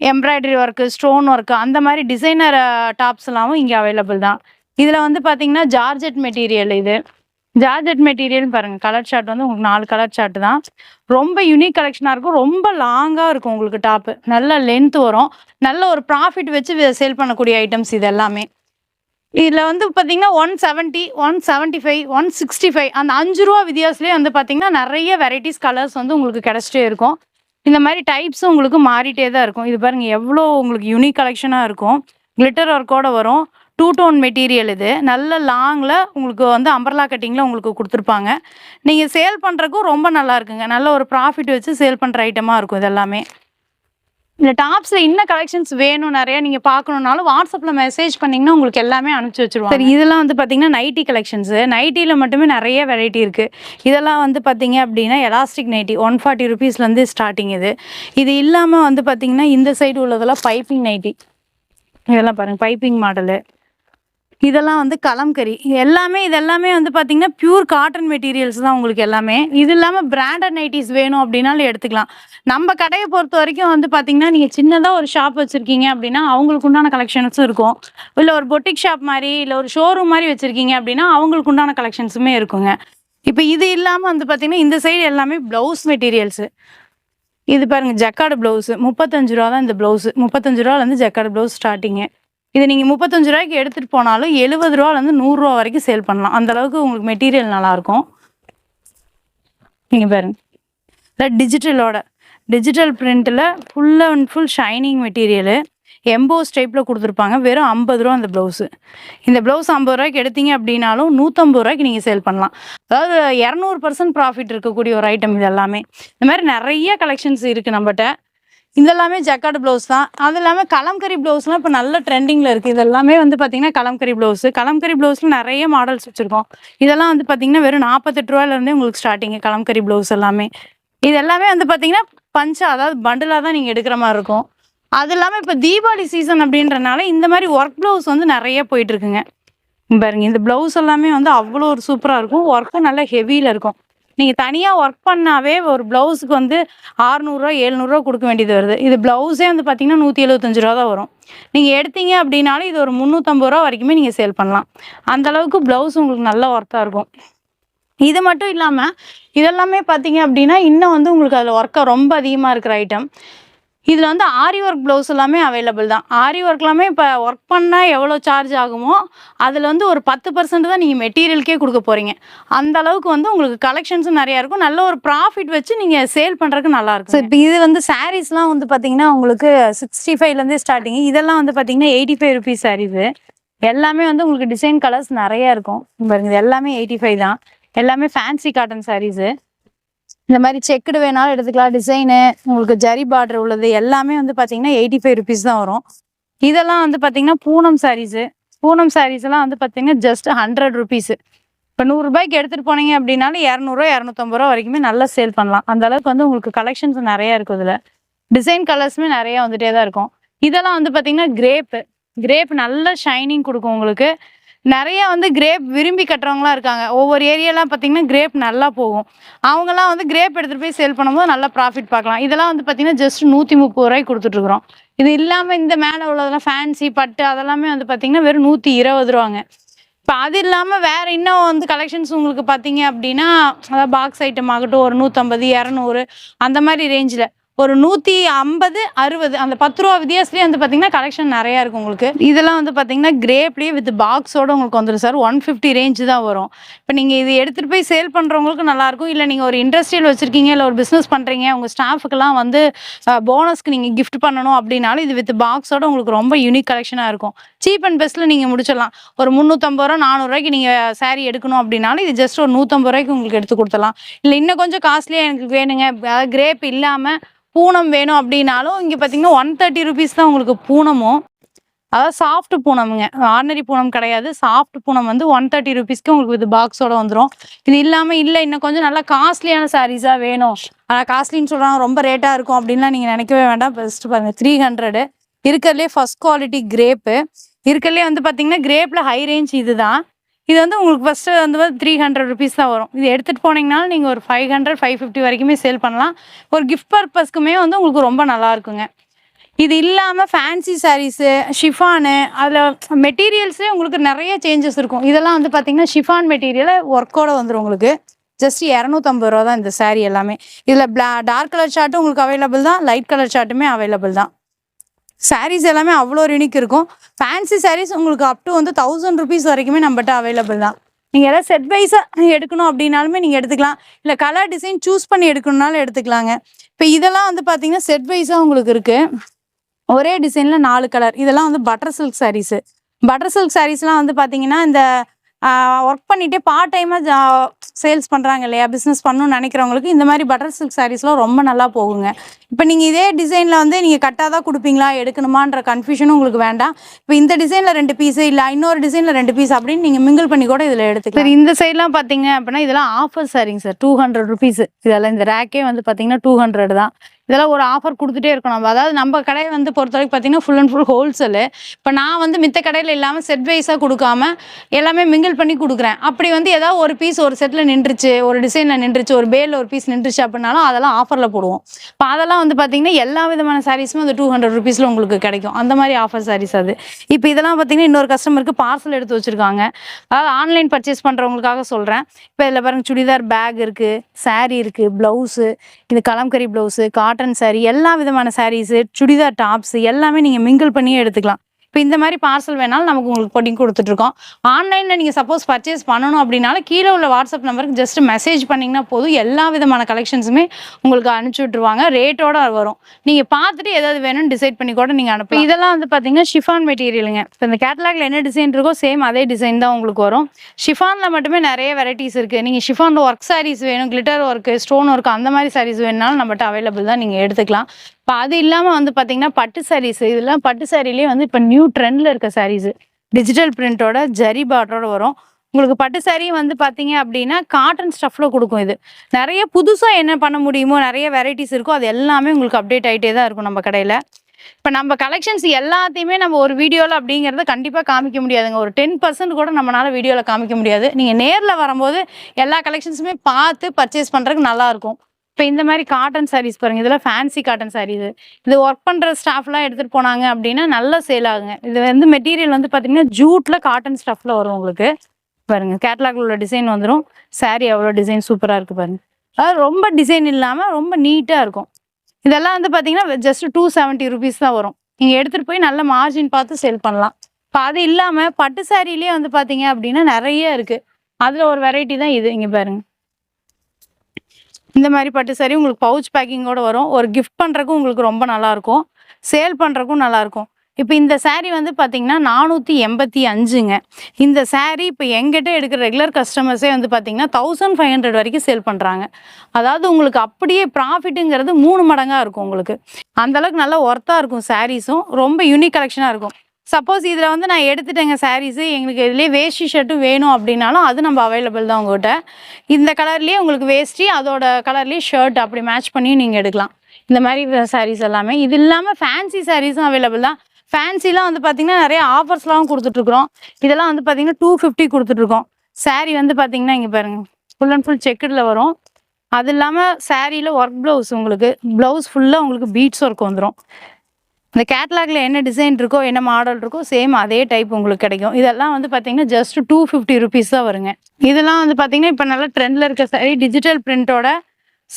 embroidery work stone work அந்த மாதிரி டிசைனர் டாப்ஸ் எல்லாமும் இங்கே அவைலபிள் தான். இதில் வந்து பார்த்தீங்கன்னா ஜார்ஜெட் மெட்டீரியல் இது. ஜார்ஜெட் மெட்டீரியல் பாருங்க. கலர் ஷார்ட் வந்து உங்களுக்கு நாலு கலர் ஷார்ட் தான். ரொம்ப யூனிக் கலெக்ஷனாக இருக்கும். ரொம்ப லாங்காக இருக்கும் உங்களுக்கு டாப்பு நல்ல லென்த் வரும். நல்ல ஒரு ப்ராஃபிட் வச்சு சேல் பண்ணக்கூடிய ஐட்டம்ஸ் இது எல்லாமே. இதில் வந்து பார்த்தீங்கன்னா one seventy one seventy five one sixty five அந்த அஞ்சு ரூபா வித்தியாசத்துலேயே வந்து பார்த்தீங்கன்னா நிறைய வெரைட்டிஸ் கலர்ஸ் வந்து உங்களுக்கு கிடச்சிட்டே இருக்கும். இந்த மாதிரி டைப்ஸும் உங்களுக்கு மாறிட்டே தான் இருக்கும். இது பாருங்கள் எவ்வளோ உங்களுக்கு யூனிக் கலெக்ஷனாக இருக்கும். கிளிட்டர் ஒர்க்கோட வரும். டூ டோன் மெட்டீரியல் இது. நல்ல லாங்கில் உங்களுக்கு வந்து அம்பர்லா கட்டிங்கில் உங்களுக்கு கொடுத்துருப்பாங்க. நீங்கள் சேல் பண்ணுறக்கும் ரொம்ப நல்லா இருக்குங்க. நல்ல ஒரு ப்ராஃபிட் வச்சு சேல் பண்ணுற ஐட்டமாக இருக்கும் இது எல்லாமே இந்த டாப்ஸில் இன்னும் கலெக்ஷன்ஸ் வேணும் நிறைய நீங்கள் பார்க்கணுன்னாலும் வாட்ஸ்அப்பில் மெசேஜ் பண்ணிங்கன்னா உங்களுக்கு எல்லாமே அனுப்பிச்சி வச்சிருவாங்க. சரி இதெல்லாம் வந்து பார்த்தீங்கன்னா நைட்டி கலெக்ஷன்ஸு நைட்டியில் மட்டுமே நிறைய வெரைட்டி இருக்குது இதெல்லாம் வந்து பார்த்தீங்க அப்படின்னா எலாஸ்டிக் நைட்டி ஒன் ஃபார்ட்டி ருபீஸ்லேருந்து ஸ்டார்டிங் இது. இது இல்லாமல் வந்து பார்த்தீங்கன்னா இந்த சைடு உள்ளதெல்லாம் பைப்பிங் நைட்டி இதெல்லாம் பாருங்கள் பைப்பிங் மாடலு இதெல்லாம் வந்து கலம்கரி எல்லாமே இதெல்லாமே வந்து பார்த்தீங்கன்னா பியூர் காட்டன் மெட்டீரியல்ஸ் தான் உங்களுக்கு எல்லாமே. இது இல்லாமல் பிராண்டட் நைட்டிஸ் வேணும் அப்படின்னாலும் எடுத்துக்கலாம். நம்ம கடையை பொறுத்த வரைக்கும் வந்து பார்த்தீங்கன்னா நீங்கள் சின்னதாக ஒரு ஷாப் வச்சுருக்கீங்க அப்படின்னா அவங்களுக்கு உண்டான கலெக்ஷன்ஸும் இருக்கும். இல்லை ஒரு பொட்டிக் ஷாப் மாதிரி இல்லை ஒரு ஷோரூம் மாதிரி வச்சுருக்கீங்க அப்படின்னா அவங்களுக்கு உண்டான கலெக்ஷன்ஸுமே இருக்குங்க. இப்போ இது இல்லாமல் வந்து பார்த்தீங்கன்னா இந்த சைடு எல்லாமே ப்ளவுஸ் மெட்டீரியல்ஸு இது பாருங்கள் ஜக்காடு ப்ளவுஸு முப்பத்தஞ்சு ரூபா தான் இந்த ப்ளவுஸு முப்பத்தஞ்சு ரூபாலேருந்து ஜக்காடு ப்ளவுஸ் ஸ்டார்டிங்கு இது நீங்கள் முப்பத்தஞ்சு ரூபாய்க்கு எடுத்துகிட்டு போனாலும் எழுபது ரூபாலேருந்து நூறுரூவா வரைக்கும் சேல் பண்ணலாம். அந்தளவுக்கு உங்களுக்கு மெட்டீரியல் நல்லாயிருக்கும். நீங்கள் பாருங்க. இல்லை டிஜிட்டலோட digital பிரிண்ட்டில் full and full shining material emboss டைப்பில் கொடுத்துருப்பாங்க. வெறும் ஐம்பது ரூபா அந்த ப்ளவுஸு இந்த ப்ளவுஸ் ஐம்பது ரூபாய்க்கு எடுத்தீங்க அப்படின்னாலும் நூற்றம்பது ரூபாய்க்கு நீங்கள் சேல் பண்ணலாம். அதாவது இரநூறு பர்சன்ட் ப்ராஃபிட் இருக்கக்கூடிய ஒரு ஐட்டம் இது எல்லாமே. இந்த மாதிரி நிறைய கலெக்ஷன்ஸ் இருக்குது நம்மகிட்ட. இதெல்லாமே ஜக்கார்டு ப்ளவுஸ் தான். அது இல்லாமல் கலம்கரி ப்ளவுஸ்லாம் இப்போ நல்ல ட்ரெண்டிங்கில் இருக்குது இதெல்லாமே வந்து பார்த்தீங்கன்னா கலம்கரி ப்ளவுஸு கலம்கரி ப்ளவுஸில் நிறைய மாடல்ஸ் வச்சுருக்கோம். இதெல்லாம் வந்து பார்த்தீங்கன்னா வெறும் நாற்பத்தெட்டு ரூபாயிலேருந்தே உங்களுக்கு ஸ்டார்டிங்கு கலம்கரி ப்ளவுஸ் எல்லாமே. இது எல்லாமே வந்து பார்த்தீங்கன்னா பஞ்சா அதாவது பண்டிலாக தான் நீங்கள் எடுக்கிற மாதிரி இருக்கும். அது இல்லாமல் இப்போ தீபாவளி சீசன் அப்படின்றனால இந்த மாதிரி ஒர்க் ப்ளவுஸ் வந்து நிறைய போயிட்டுருக்குங்க பாருங்க இந்த ப்ளவுஸ் எல்லாமே வந்து அவ்வளோ ஒரு சூப்பராக இருக்கும். ஒர்க்கும் நல்ல ஹெவியில் இருக்கும். நீங்கள் தனியாக ஒர்க் பண்ணாவே ஒரு ப்ளவுஸுக்கு வந்து ஆறுநூறுவா எழுநூறுவா கொடுக்க வேண்டியது வருது. இது ப்ளவுஸே வந்து பார்த்தீங்கன்னா நூற்றி எழுபத்தஞ்சு ரூபா தான் வரும். நீங்கள் எடுத்தீங்க அப்படின்னாலும் இது ஒரு முந்நூற்றம்பது ரூபா வரைக்குமே நீங்கள் சேல் பண்ணலாம். அந்த அளவுக்கு ப்ளவுஸ் உங்களுக்கு நல்ல ஒர்த்தாக இருக்கும். இது மட்டும் இல்லாமல் இதெல்லாமே பார்த்தீங்க அப்படின்னா இன்னும் வந்து உங்களுக்கு அதில் ஒர்க்காக ரொம்ப அதிகமாக இருக்கிற ஐட்டம் இதில் வந்து ஆரி ஒர்க் ப்ளவுஸ் எல்லாமே அவைலபிள் தான். ஆரி ஒர்க் எல்லாமே இப்போ ஒர்க் பண்ணால் எவ்வளோ சார்ஜ் ஆகுமோ அதில் வந்து ஒரு பத்து பர்சன்ட் தான் நீங்கள் மெட்டீரியலுக்கே கொடுக்க போகிறீங்க அந்த அளவுக்கு வந்து உங்களுக்கு கலெக்ஷன்ஸும் நிறையா இருக்கும். நல்ல ஒரு ப்ராஃபிட் வச்சு நீங்கள் சேல் பண்ணுறதுக்கு நல்லா இருக்கும் இப்போ இது வந்து சாரீஸ்லாம் வந்து பார்த்தீங்கன்னா உங்களுக்கு சிக்ஸ்டி ஃபைவ்லேருந்தே ஸ்டார்டிங் இதெல்லாம் வந்து பார்த்தீங்கன்னா எயிட்டி ஃபைவ் ருபீஸ் சாரீஸு எல்லாமே வந்து உங்களுக்கு டிசைன் கலர்ஸ் நிறைய இருக்கும். பாருங்க இது எல்லாமே எயிட்டி ஃபைவ் தான். எல்லாமே ஃபேன்சி காட்டன் சாரீஸு இந்த மாதிரி செக்குடு வேணாலும் எடுத்துக்கலாம். டிசைனு உங்களுக்கு ஜரி பார்டர் உள்ளது எல்லாமே வந்து பார்த்தீங்கன்னா எயிட்டி ஃபைவ் ருபீஸ் தான் வரும். இதெல்லாம் வந்து பார்த்தீங்கன்னா பூனம் சாரீஸு பூனம் சாரீஸ் எல்லாம் வந்து பார்த்தீங்கன்னா ஜஸ்ட் ஹண்ட்ரட் ருபீஸு இப்போ நூறுரூபாய்க்கு எடுத்துகிட்டு போனீங்க அப்படின்னாலும் இரநூறுவா இரநூத்தம்பது ரூபா வரைக்குமே நல்லா சேல் பண்ணலாம். அந்த அளவுக்கு வந்து உங்களுக்கு கலெக்ஷன்ஸ் நிறையா இருக்கும் இதில். டிசைன் கலர்ஸுமே நிறையா வந்துகிட்டே தான் இருக்கும். இதெல்லாம் வந்து பார்த்தீங்கன்னா கிரேப்பு கிரேப் நல்ல ஷைனிங் கொடுக்கும் உங்களுக்கு. நிறைய வந்து கிரேப் விரும்பி கட்டுறவங்களாம் இருக்காங்க. ஒவ்வொரு ஏரியாலாம் பார்த்தீங்கன்னா கிரேப் நல்லா போகும். அவங்கெல்லாம் வந்து கிரேப் எடுத்துகிட்டு போய் சேல் பண்ணும்போது நல்லா ப்ராஃபிட் பார்க்கலாம். இதெல்லாம் வந்து பார்த்திங்கன்னா ஜஸ்ட் நூற்றி முப்பது ரூபாய்க்கு கொடுத்துட்ருக்குறோம் இது இல்லாமல் இந்த மேலே உள்ளதெல்லாம் ஃபேன்சி பட்டு அதெல்லாமே வந்து பார்த்திங்கன்னா வெறும் நூற்றி இருபது ரூபாங்க. இப்போ அது இல்லாமல் வேறு இன்னும் வந்து கலெக்ஷன்ஸ் உங்களுக்கு பார்த்தீங்க அப்படின்னா அதாவது பாக்ஸ் ஐட்டம் ஆகட்டும் ஒரு நூற்றம்பது இரநூறு அந்த மாதிரி ரேஞ்சில் ஒரு நூற்றி ஐம்பது அறுபது அந்த பத்து ரூபா வித்தியாசத்துலேயே வந்து பார்த்தீங்கன்னா கலெக்ஷன் நிறையா இருக்கும் உங்களுக்கு. இதெல்லாம் வந்து பார்த்தீங்கன்னா கிரேப்லேயே வித் பாக்ஸோட உங்களுக்கு வந்துடும் சார். ஒன் ஃபிஃப்டி ரேஞ்ச் தான் வரும். இப்போ நீங்கள் இது எடுத்துகிட்டு போய் சேல் பண்ணுறவங்களுக்கு நல்லாயிருக்கும். இல்லை நீங்கள் ஒரு இண்டஸ்ட்ரியல் வச்சுருக்கீங்க இல்லை ஒரு பிஸ்னஸ் பண்ணுறீங்க உங்கள் ஸ்டாஃபுக்கெல்லாம் வந்து போனஸ்க்கு நீங்கள் கிஃப்ட் பண்ணணும் அப்படின்னாலும் இது வித் பாக்ஸோட உங்களுக்கு ரொம்ப யூனிக் கலெக்ஷனாக இருக்கும். சீப் அண்ட் பெஸ்ட்டில் நீங்கள் முடிச்சிடலாம். ஒரு முந்நூற்றம்பது ரூபா நானூறுரூவாய்க்கு நீங்கள் saree எடுக்கணும் அப்படின்னாலும் இது ஜஸ்ட் ஒரு நூற்றம்பது ரூபாய்க்கு உங்களுக்கு எடுத்து கொடுத்துடலாம். இல்லை இன்னும் கொஞ்சம் காஸ்ட்லியாக எனக்கு வேணுங்க. கிரேப் இல்லாமல் பூனம் வேணும் அப்படின்னாலும் இங்கே பார்த்தீங்கன்னா ஒன் தேர்ட்டி ருபீஸ் தான் உங்களுக்கு பூனமும் அதாவது சாஃப்ட் பூனமுங்க. ஆர்டினரி பூனம் கிடையாது. சாஃப்ட் பூனம் வந்து ஒன் தேர்ட்டி ருபீஸ்க்கு உங்களுக்கு இது பாக்ஸோட வந்துடும் இது இல்லாமல் இல்லை இன்னும் கொஞ்சம் நல்லா காஸ்ட்லியான சாரீஸாக வேணும். ஆனால் காஸ்ட்லின்னு சொல்கிறாங்க ரொம்ப ரேட்டாக இருக்கும் அப்படின்லாம் நீங்கள் நினைக்கவே வேண்டாம். பெஸ்ட் பாருங்கள் த்ரீ ஹண்ட்ரடு இருக்கிறதுலே ஃபஸ்ட் குவாலிட்டி கிரேப்பு இருக்கிறதுலே வந்து பார்த்தீங்கன்னா கிரேப்பில் ஹை ரேஞ்ச் இது தான் இது வந்து உங்களுக்கு ஃபஸ்ட்டு வந்து த்ரீ ஹண்ட்ரட் ருபீஸ் தான் வரும். இது எடுத்துகிட்டு போனீங்கனாலும் நீங்கள் ஒரு ஃபைவ் ஹண்ட்ரட் ஃபைவ் ஃபிஃப்டி வரைக்குமே சேல் பண்ணலாம். ஒரு கிஃப்ட் பர்பஸ்க்குமே வந்து உங்களுக்கு ரொம்ப நல்லா இருக்குங்க. இது இல்லாமல் ஃபேன்சி சாரீஸு ஷிஃபானு அதில் மெட்டீரியல்ஸே உங்களுக்கு நிறைய சேஞ்சஸ் இருக்கும். இதெல்லாம் வந்து பார்த்தீங்கன்னா ஷிஃபான் மெட்டீரியலை ஒர்க்கோட வந்துடும் உங்களுக்கு. ஜஸ்ட் இரநூத்தம்பது ரூபா தான் இந்த சாரீ எல்லாமே. இதில் பிளா டார்க் கலர் ஷார்ட்டும் உங்களுக்கு அவைலபிள் தான் லைட் கலர் ஷார்ட்டுமே அவைலபிள் தான். சாரீஸ் எல்லாமே அவ்வளோ யூனிக் இருக்கும். ஃபேன்சி சாரீஸ் உங்களுக்கு அப் டு வந்து தௌசண்ட் ருபீஸ் வரைக்குமே நம்மகிட்ட அவைலபிள் தான். நீங்கள் எதாவது செட் வைஸாக எடுக்கணும் அப்படின்னாலுமே நீங்கள் எடுத்துக்கலாம். இல்லை கலர் டிசைன் சூஸ் பண்ணி எடுக்கணும்னாலும் எடுத்துக்கலாங்க. இப்போ இதெல்லாம் வந்து பார்த்தீங்கன்னா செட் வைஸாக உங்களுக்கு இருக்குது ஒரே டிசைனில் நாலு கலர் இதெல்லாம் வந்து butter silk saris butter silk சாரீஸ்லாம் வந்து பார்த்தீங்கன்னா இந்த ஒர்க் பண்ணிகிட்டே பார்ட் டைமாக சேல்ஸ் பண்ணுறாங்க இல்லையா? பிஸ்னஸ் பண்ணணும்னு நினைக்கிறவங்களுக்கு இந்த மாதிரி பட்டர் சில்க் சாரீஸ்லாம் ரொம்ப நல்லா போகுங்க. இப்போ நீங்கள் இதே டிசைனில் வந்து நீங்கள் கட்டாக தான் கொடுப்பீங்களா? எடுக்கணுமான்ற கன்ஃபியூஷனும் உங்களுக்கு வேண்டாம். இப்போ இந்த டிசைனில் ரெண்டு பீஸ் இல்லை இன்னொரு டிசைனில் ரெண்டு பீஸ் அப்படின்னு நீங்கள் மிங்கிள் பண்ணி கூட இதில் எடுத்துக்கலாம். சார் இந்த சைட்லாம் பார்த்தீங்க அப்படின்னா இதெல்லாம் ஆஃபர் சாரிங்க சார் டூ ஹண்ட்ரட் ருபீஸ் இதெல்லாம் இந்த ரேக்கே வந்து பார்த்தீங்கன்னா டூ ஹண்ட்ரட் தான். இதெல்லாம் ஒரு ஆஃபர் கொடுத்துட்டே இருக்கணும் நம்ம. அதாவது நம்ம கடையை வந்து பொறுத்த வரைக்கும் பார்த்தீங்கன்னா ஃபுல் அண்ட் ஃபுல் ஹோல்சேலு இப்போ நான் வந்து மித்த கடையில் இல்லாமல் செட் வைஸாக கொடுக்காம எல்லாமே மிங்கிள் பண்ணி கொடுக்குறேன். அப்படி வந்து ஏதாவது ஒரு பீஸ் ஒரு செட்டில் நின்றுச்சு ஒரு டிசைனில் நின்றுச்சு ஒரு பேலில் ஒரு பீஸ் நின்றுச்சு அப்படின்னாலும் அதெல்லாம் ஆஃபரில் போடுவோம். இப்போ அதெல்லாம் வந்து பார்த்தீங்கன்னா எல்லா விதமான சாரீஸுமே அந்த டூ ஹண்ட்ரட் ருபீஸில் உங்களுக்கு கிடைக்கும். அந்த மாதிரி ஆஃபர் சாரீஸ் அது. இப்போ இதெல்லாம் பார்த்தீங்கன்னா இன்னொரு கஸ்டமருக்கு பார்சல் எடுத்து வச்சுருக்காங்க. அதாவது ஆன்லைன் பர்ச்சேஸ் பண்ணுறவங்களுக்காக சொல்கிறேன் இப்போ இதில் பாருங்கள் சுடிதார் பேக் இருக்குது சாரீ இருக்குது ப்ளவுஸு இது கலம்கரி ப்ளவுஸு காட்டன் saree எல்லா விதமான சாரீஸு சுடிதார் டாப்ஸ் எல்லாமே நீங்கள் மிங்கிள் பண்ணியே எடுத்துக்கலாம். இப்போ இந்த மாதிரி பார்சல் வேணாலும் நமக்கு உங்களுக்கு போட்டி கொடுத்துட்ருக்கோம். ஆன்லைனில் நீங்கள் சப்போஸ் பர்ச்சேஸ் பண்ணணும் அப்படின்னாலும் கீழே உள்ள வாட்ஸ்அப் நம்பருக்கு ஜஸ்ட் மெசேஜ் பண்ணிங்கன்னா போதும். எல்லா விதமான கலெக்ஷன்ஸுமே உங்களுக்கு அனுப்பிச்சி விட்ருவாங்க ரேட்டோட வரும். நீங்கள் பார்த்துட்டு எதாவது வேணும்னு டிசைட் பண்ணி கூட நீங்கள் அனுப்பலாம். இதெல்லாம் வந்து பார்த்தீங்கன்னா ஷிஃபான் மெட்டீரியலுங்க இப்போ இந்த கேட்டலாக்ல என்ன டிசைன் இருக்கோ சேம் அதே டிசைன் தான் உங்களுக்கு வரும். ஷிஃபானில் மட்டுமே நிறைய வெரைட்டிஸ் இருக்குது நீங்கள் ஷிஃபானில் ஒர்க் சாரீஸ் வேணும் கிளிட்டர் ஒர்க்கு ஸ்டோன் ஒர்க் அந்த மாதிரி சாரீஸ் வேணுனாலும் நம்மகிட்ட அவைலபிள் தான். நீங்கள் எடுத்துக்கலாம். இப்போ அது இல்லாமல் வந்து பார்த்தீங்கன்னா பட்டு சாரீஸ் இதெல்லாம் பட்டு சாரீலேயே வந்து இப்போ நியூ ட்ரெண்டில் இருக்க சாரீஸ் டிஜிட்டல் பிரிண்டோட ஜரி பார்டரோட வரும். உங்களுக்கு பட்டு saree வந்து பார்த்தீங்க அப்படின்னா காட்டன் ஸ்டஃப்பில் கொடுக்கும் இது. நிறைய புதுசாக என்ன பண்ண முடியுமோ நிறைய வெரைட்டிஸ் இருக்கோ அது எல்லாமே உங்களுக்கு அப்டேட் ஆகிட்டே தான் இருக்கும் நம்ம கடையில். இப்போ நம்ம கலெக்ஷன்ஸ் எல்லாத்தையுமே நம்ம ஒரு வீடியோவில் அப்படிங்கிறத கண்டிப்பாக காமிக்க முடியாதுங்க. ஒரு டென் பர்சன்ட் கூட நம்மளால் வீடியோவில் காமிக்க முடியாது. நீங்கள் நேரில் வரும்போது எல்லா கலெக்ஷன்ஸுமே பார்த்து பர்ச்சேஸ் பண்ணுறதுக்கு நல்லாயிருக்கும் இப்போ இந்த மாதிரி காட்டன் சாரீஸ் பாருங்கள் இதெல்லாம் ஃபேன்சி காட்டன் சாரீஸ் இது ஒர்க் பண்ணுற ஸ்டாஃப்லாம் எடுத்துகிட்டு போனாங்க அப்படின்னா நல்லா சேல் ஆகுங்க. இது வந்து மெட்டீரியல் வந்து பார்த்தீங்கன்னா ஜூட்டில் காட்டன் ஸ்டஃப்பில் வரும் உங்களுக்கு. பாருங்க கேட்லாகில் உள்ள டிசைன் வந்துடும் சாரீ அவ்வளோ டிசைன் சூப்பராக இருக்குது பாருங்கள் அதாவது ரொம்ப டிசைன் இல்லாமல் ரொம்ப நீட்டாக இருக்கும். இதெல்லாம் வந்து பார்த்தீங்கன்னா ஜஸ்ட் டூ செவன்ட்டி ருபீஸ் தான் வரும். நீங்கள் எடுத்துகிட்டு போய் நல்ல மார்ஜின் பார்த்து சேல் பண்ணலாம். இப்போ அது இல்லாமல் பட்டு சாரிலேயே வந்து பார்த்தீங்க அப்படின்னா நிறைய இருக்குது அதில் ஒரு வெரைட்டி தான் இது. இங்கே பாருங்கள் இந்த மாதிரி பட்டு சாரி உங்களுக்கு பவுச் பேக்கிங்கோட வரும். ஒரு கிஃப்ட் பண்ணுறக்கும் உங்களுக்கு ரொம்ப நல்லாயிருக்கும். சேல் பண்ணுறக்கும் நல்லாயிருக்கும். இப்போ இந்த சேரீ வந்து பார்த்தீங்கன்னா நானூற்றி எண்பத்தி அஞ்சுங்க. இந்த சேரீ இப்போ எங்கிட்ட எடுக்கிற ரெகுலர் கஸ்டமர்ஸே வந்து பார்த்தீங்கன்னா தௌசண்ட் ஃபைவ் ஹண்ட்ரட் வரைக்கும் சேல் பண்ணுறாங்க அதாவது உங்களுக்கு அப்படியே ப்ராஃபிட்டுங்கிறது மூணு மடங்காக இருக்கும் உங்களுக்கு. அந்தளவுக்கு நல்லா ஒர்த்தாக இருக்கும் சாரீஸும் ரொம்ப யூனிக் கலெக்ஷனாக இருக்கும். சப்போஸ் இதில் வந்து நான் எடுத்துட்டேங்க சாரீஸு எங்களுக்கு இதுலேயே வேஷ்டி ஷர்ட்டும் வேணும் அப்படின்னாலும் அது நம்ம அவைலபிள் தான் உங்கள்கிட்ட இந்த கலர்லேயே உங்களுக்கு வேஷ்டி அதோட கலர்லேயே ஷர்ட் அப்படி மேட்ச் பண்ணி நீங்கள் எடுக்கலாம். இந்த மாதிரி சாரீஸ் எல்லாமே. இது இல்லாமல் ஃபேன்சி சாரீஸும் அவைலபிள் தான். ஃபேன்சிலாம் வந்து பார்த்தீங்கன்னா நிறைய ஆஃபர்ஸ்லாம் கொடுத்துட்ருக்குறோம் இதெல்லாம் வந்து பார்த்திங்கன்னா டூ ஃபிஃப்டி கொடுத்துட்ருக்கோம் சாரீ வந்து பார்த்திங்கன்னா இங்கே பாருங்க. ஃபுல் அண்ட் ஃபுல் செக்குடில் வரும். அது இல்லாமல் சாரியில் ஒர்க் ப்ளவுஸ் உங்களுக்கு. ப்ளவுஸ் ஃபுல்லாக உங்களுக்கு பீட்ஸ் ஒர்க் வந்துடும் இந்த கேட்லாகில் என்ன டிசைன் இருக்கோ என்ன மாடல் இருக்கோ சேம் அதே டைப் உங்களுக்கு கிடைக்கும். இதெல்லாம் வந்து பார்த்தீங்கன்னா ஜஸ்ட் டூ ஃபிஃப்டி ருபீஸ் தான் வருங்க. இதெல்லாம் வந்து பார்த்தீங்கன்னா இப்போ நல்லா ட்ரெண்டில் இருக்க சாரி டிஜிட்டல் பிரிண்ட்டோட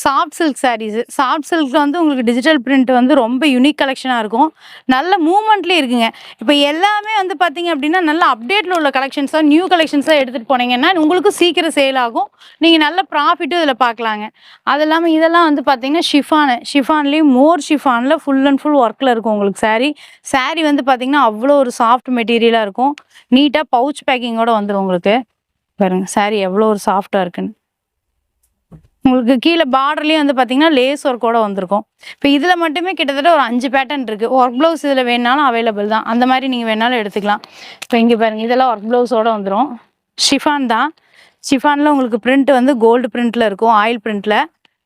சாஃப்ட் சில்க் சாரீஸ் சாஃப்ட் சில்க்ல வந்து உங்களுக்கு டிஜிட்டல் பிரிண்ட் வந்து ரொம்ப யூனிக் கலெக்ஷனாக இருக்கும். நல்ல மூமெண்ட்லேயே இருக்குங்க. இப்போ எல்லாமே வந்து பார்த்தீங்க அப்படின்னா நல்ல அப்டேட்டில் உள்ள கலெக்ஷன்ஸாக நியூ கலெக்ஷன்ஸாக எடுத்துகிட்டு போனீங்கன்னா உங்களுக்கு சீக்கிரம் சேல் ஆகும். நீங்கள் நல்ல ப்ராஃபிட்டும் இதில் பார்க்கலாங்க அது இல்லாமல் இதெல்லாம் வந்து பார்த்தீங்கன்னா ஷிஃபானு ஷிஃபான்லேயும் மோர் ஷிஃபானில் ஃபுல் அண்ட் ஃபுல் ஒர்க்கில் இருக்கும் உங்களுக்கு சாரீ சாரீ வந்து பார்த்தீங்கன்னா அவ்வளோ ஒரு சாஃப்ட் மெட்டீரியலாக இருக்கும். நீட்டாக பவுச் பேக்கிங்கோட வந்துடும் உங்களுக்கு. பாருங்க சாரீ எவ்வளோ ஒரு சாஃப்டாக இருக்குன்னு. உங்களுக்கு கீழே பார்டர்லேயும் வந்து பார்த்தீங்கன்னா லேஸ் ஒர்க்கோட வந்திருக்கும். இப்போ இதில் மட்டுமே கிட்டத்தட்ட ஒரு அஞ்சு பேட்டர்ன் இருக்குது ஒர்க் ப்ளவுஸ் இதில் வேணாலும் அவைலபிள் தான். அந்த மாதிரி நீங்கள் வேணாலும் எடுத்துக்கலாம். இப்போ இங்கே பாருங்கள் இதெல்லாம் ஒர்க் ப்ளவுஸோட வந்துடும் ஷிஃபான் தான். ஷிஃபானில் உங்களுக்கு பிரிண்ட் வந்து கோல்டு பிரிண்ட்டில் இருக்கும் ஆயில் பிரிண்ட்டில்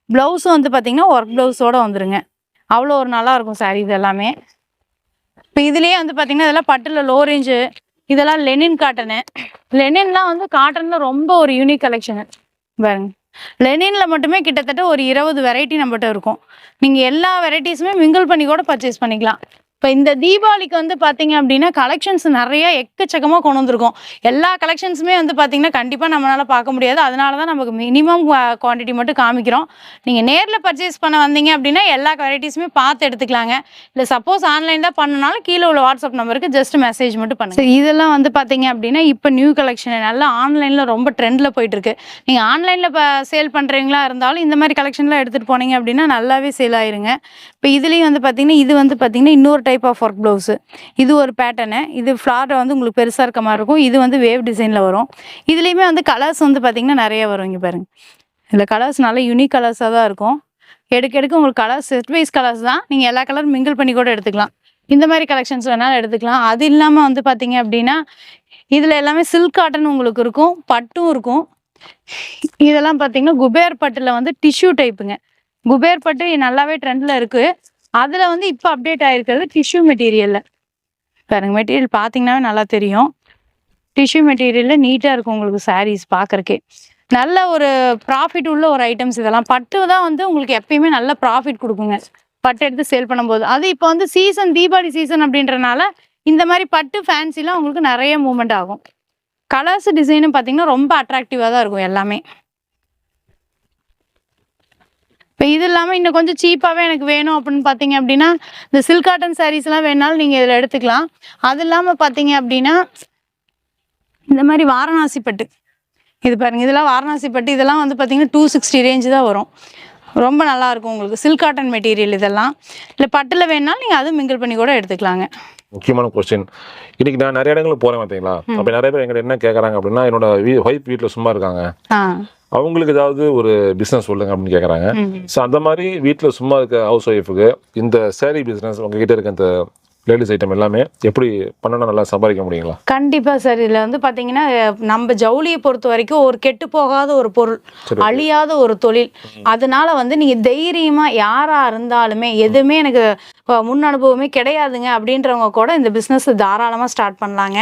ப்ளவுஸும் வந்து பார்த்தீங்கன்னா ஒர்க் ப்ளவுஸோட வந்துருங்க. அவ்வளோ ஒரு நல்லாயிருக்கும் சாரி இது எல்லாமே. இப்போ இதுலேயே வந்து பார்த்தீங்கன்னா இதெல்லாம் பட்டில் லோ ரேஞ்சு இதெல்லாம் லெனின் காட்டனு லெனின்லாம் வந்து காட்டனில் ரொம்ப ஒரு யூனிக் கலெக்ஷனு பாருங்க. லெனினில் மட்டுமே கிட்டத்தட்ட ஒரு இருபது வெரைட்டி நம்மகிட்ட இருக்கும். நீங்கள் எல்லா வெரைட்டிஸுமே மிங்கிள் பண்ணி கூட பர்ச்சேஸ் பண்ணிக்கலாம். இப்போ இந்த தீபாவளிக்கு வந்து பார்த்தீங்க அப்படின்னா கலெக்ஷன்ஸ் நிறைய எக்கச்சக்கமாக கொண்டு வந்திருக்கோம். எல்லா கலெக்ஷன்ஸுமே வந்து பார்த்தீங்கன்னா கண்டிப்பாக நம்மளால் பார்க்க முடியாது. அதனால தான் நமக்கு மினிமம் குவான்டிட்டி மட்டும் காமிக்கிறோம். நீங்கள் நேரில் பர்ச்சேஸ் பண்ண வந்தீங்க அப்படின்னா எல்லா வெரைட்டிஸுமே பார்த்து எடுத்துக்கலாங்க. இல்லை சப்போஸ் ஆன்லைன் தான் பண்ணனாலும் கீழே உள்ள வாட்ஸ்அப் நம்பருக்கு ஜஸ்ட் மெசேஜ் மட்டும் பண்ணுங்கள் இதெல்லாம் வந்து பார்த்தீங்க அப்படின்னா இப்போ நியூ கலெக்ஷன் நல்லா ஆன்லைனில் ரொம்ப ட்ரெண்டில் போயிட்டுருக்கு. நீங்கள் ஆன்லைனில் இப்போ சேல் பண்ணுறீங்களா இருந்தாலும் இந்த மாதிரி கலெக்ஷன்லாம் எடுத்துகிட்டு போனீங்க அப்படின்னா நல்லாவே சேல் ஆயிருங்க. இப்போ இதுலேயும் வந்து பார்த்தீங்கன்னா இது வந்து பார்த்தீங்கன்னா இன்னொரு டைப் ஆஃப் ஒர்க் ப்ளவுஸு இது ஒரு பேட்டர்னு இது ஃப்ளார் வந்து உங்களுக்கு பெருசாக இருக்க மாதிரி இருக்கும். இது வந்து வேவ் டிசைனில் வரும். இதுலேயுமே வந்து கலர்ஸ் வந்து பார்த்தீங்கன்னா நிறைய வரும் இங்கே பாருங்கள் இதில் கலர்ஸ் நல்லா யூனிக் கலர்ஸாக தான் இருக்கும். எடுக்க எடுக்க உங்களுக்கு கலர்ஸ் செட் வைஸ் கலர்ஸ் தான். நீங்கள் எல்லா கலரும் மிங்கிள் பண்ணி கூட எடுத்துக்கலாம். இந்த மாதிரி கலெக்ஷன்ஸ் வேணாலும் எடுத்துக்கலாம். அது இல்லாமல் வந்து பார்த்தீங்க அப்படின்னா இதில் எல்லாமே சில்க் காட்டன் உங்களுக்கு இருக்கும். பட்டும் இருக்கும். இதெல்லாம் பார்த்தீங்கன்னா குபேர் பட்டில் வந்து டிஷ்யூ டைப்புங்க குபேர் பட்டு நல்லாவே ட்ரெண்டில் இருக்குது அதில் வந்து இப்போ அப்டேட் ஆகிருக்கிறது டிஷ்யூ மெட்டீரியலில் பாருங்க மெட்டீரியல் பார்த்தீங்கன்னாவே நல்லா தெரியும். டிஷ்யூ மெட்டீரியலில் நீட்டாக இருக்கும் உங்களுக்கு சாரீஸ் பார்க்கறக்கே நல்ல ஒரு ப்ராஃபிட் உள்ள ஒரு ஐட்டம்ஸ் இதெல்லாம். பட்டு தான் வந்து உங்களுக்கு எப்பயுமே நல்ல ப்ராஃபிட் கொடுக்குங்க. பட்டு எடுத்து சேல் பண்ணும்போது. அது இப்போ வந்து சீசன் தீபாவளி சீசன் அப்படின்றனால இந்த மாதிரி பட்டு ஃபேன்சிலாம் உங்களுக்கு நிறைய மூமெண்ட் ஆகும். கலர்ஸ் டிசைனும் பார்த்தீங்கன்னா ரொம்ப அட்ராக்டிவாக தான் இருக்கும் எல்லாமே. இப்போ இது இல்லாமல் இன்னும் கொஞ்சம் சீப்பாகவே எனக்கு வேணும் அப்படின்னு பார்த்தீங்க அப்படின்னா இந்த சில்க் காட்டன் சாரீஸ்லாம் வேணாலும் நீங்கள் இதில் எடுத்துக்கலாம். அது இல்லாமல் பார்த்தீங்க அப்படின்னா இந்த மாதிரி வாரணாசி பட்டு. இது பாருங்க இதெல்லாம் வாரணாசி பட்டு இதெல்லாம் வந்து பார்த்தீங்கன்னா டூ சிக்ஸ்டி ரேஞ்சு தான் வரும். ரொம்ப நல்லா இருக்கும் உங்களுக்கு சில்க் காட்டன் மெட்டீரியல் இதெல்லாம். இல்லை பட்டில் வேணாலும் நீங்கள் அதுவும் மிங்கிள் பண்ணி கூட எடுத்துக்கலாங்க. முக்கியமான கொஸ்டின் இன்னைக்கு நான் நிறைய இடங்களுக்கு போறேன் பார்த்தீங்களா அப்போ நிறைய பேர் எங்கிட்ட என்ன கேட்குறாங்க அப்படின்னா என்னோட ஒய்ஃப் வீட்டில் சும்மா இருக்காங்க. அவங்களுக்கு ஏதாவது ஒரு பிஸ்னஸ் சொல்லுங்க அப்படின்னு கேட்குறாங்க ஸோ அந்த மாதிரி வீட்டில் சும்மா இருக்க ஹவுஸ் ஒய்ஃபுக்கு இந்த சேரீ பிஸ்னஸ் உங்ககிட்ட இருக்க இந்த லேடிஸ் ஐட்டம் எல்லாமே எப்படி பண்ணனா நல்லா சம்பாதிக்க முடியுங்களா? கண்டிப்பா சார் இதுல வந்து பாத்தீங்கன்னா அஹ், நம்ம ஜவுளியை பொறுத்த வரைக்கும் ஒரு கெட்டு போகாத ஒரு பொருள். அழியாத ஒரு தொழில். அதனால வந்து நீங்க தைரியமா யாரா இருந்தாலுமே எதுவுமே எனக்கு முன் அனுபவமே கிடையாதுங்க. அப்படின்றவங்க கூட இந்த பிசினஸ் தாராளமா ஸ்டார்ட் பண்ணலாங்க.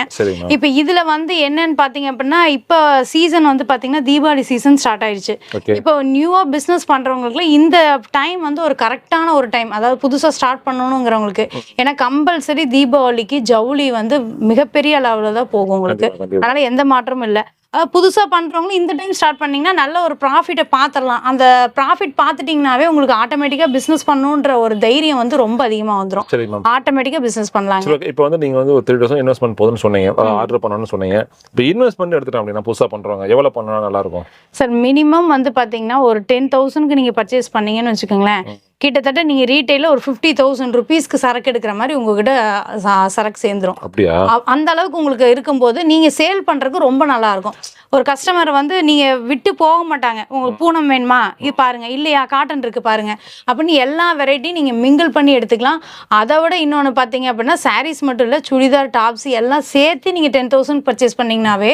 இப்போ இதுல வந்து என்னன்னு பாத்தீங்க அப்படின்னா இப்போ சீசன் வந்து பாத்தீங்கன்னா தீபாவளி சீசன் ஸ்டார்ட் ஆயிடுச்சு. இப்போ நியூவா பிசினஸ் பண்றவங்களுக்கு இந்த டைம் வந்து ஒரு கரெக்டான ஒரு டைம் அதாவது புதுசா ஸ்டார்ட் பண்ணணுங்கிறவங்களுக்கு. ஏன்னா கம்பல்சரி தீபாவளிக்கு ஜவுளி வந்து மிகப்பெரிய அளவுல தான் போகும் உங்களுக்கு. அதனால எந்த மாற்றமும் இல்லை. அஹ் புதுசா பண்றவங்களும் இந்த டைம் ஸ்டார்ட் பண்ணீங்கன்னா நல்ல ஒரு ப்ராஃபிட்டை பார்த்துடலாம் அந்த ப்ராஃபிட் பார்த்துட்டீங்கன்னாவே உங்களுக்கு ஆட்டோமேட்டிக்கா பிசினஸ் பண்ணணுன்ற ஒரு தைரியம் வந்து ரொம்ப அதிகமா வந்துடும் சரி மேம் ஆட்டோமேட்டிக்கா பிசினஸ் பண்ணலாங்க. சரி ஓகே இப்போ வந்து நீங்கள் வந்து ஒரு த்ரீ தௌசண்ட் இன்வெஸ்ட்மெண்ட் போதுன்னு சொன்னீங்க. ஆர்டர் பண்ணணும்னு சொன்னீங்க. இப்போ இன்வெஸ்ட்மெண்ட் எடுத்துட்டோம் அப்படின்னா புதுசாக பண்ணுறவங்க எவ்வளோ பண்ணா நல்லா இருக்கும்? சார் மினிமம் வந்து பாத்தீங்கன்னா ஒரு டென் தௌசண்ட்க்கு நீங்க பர்ச்சேஸ் பண்ணீங்கன்னு வச்சுக்கோங்களேன். கிட்டத்தட்ட நீங்க ரீட்டைல ஒரு ஃபிஃப்டி தௌசண்ட் ருபீஸ்க்கு சரக்கு எடுக்கிற மாதிரி உங்ககிட்ட சரக்கு சேர்ந்துரும். அப்படியா? அந்த அளவுக்கு உங்களுக்கு இருக்கும்போது நீங்க சேல் பண்றதுக்கு ரொம்ப நல்லா இருக்கும். ஒரு கஸ்டமர் வந்து நீங்க விட்டு போக மாட்டாங்க. உங்களுக்கு பூனம் வேணுமா? இது பாருங்க. இல்லையா? காட்டன் இருக்கு பாருங்க. அப்படின்னு எல்லா வெரைட்டியும் நீங்க மிங்கிள் பண்ணி எடுத்துக்கலாம். அதை விட இன்னொன்று பார்த்தீங்க அப்படின்னா சாரீஸ் மட்டும் இல்லை சுடிதார் டாப்ஸ் எல்லாம் சேர்த்து நீங்க டென் தௌசண்ட் பர்ச்சேஸ் பண்ணீங்கன்னாவே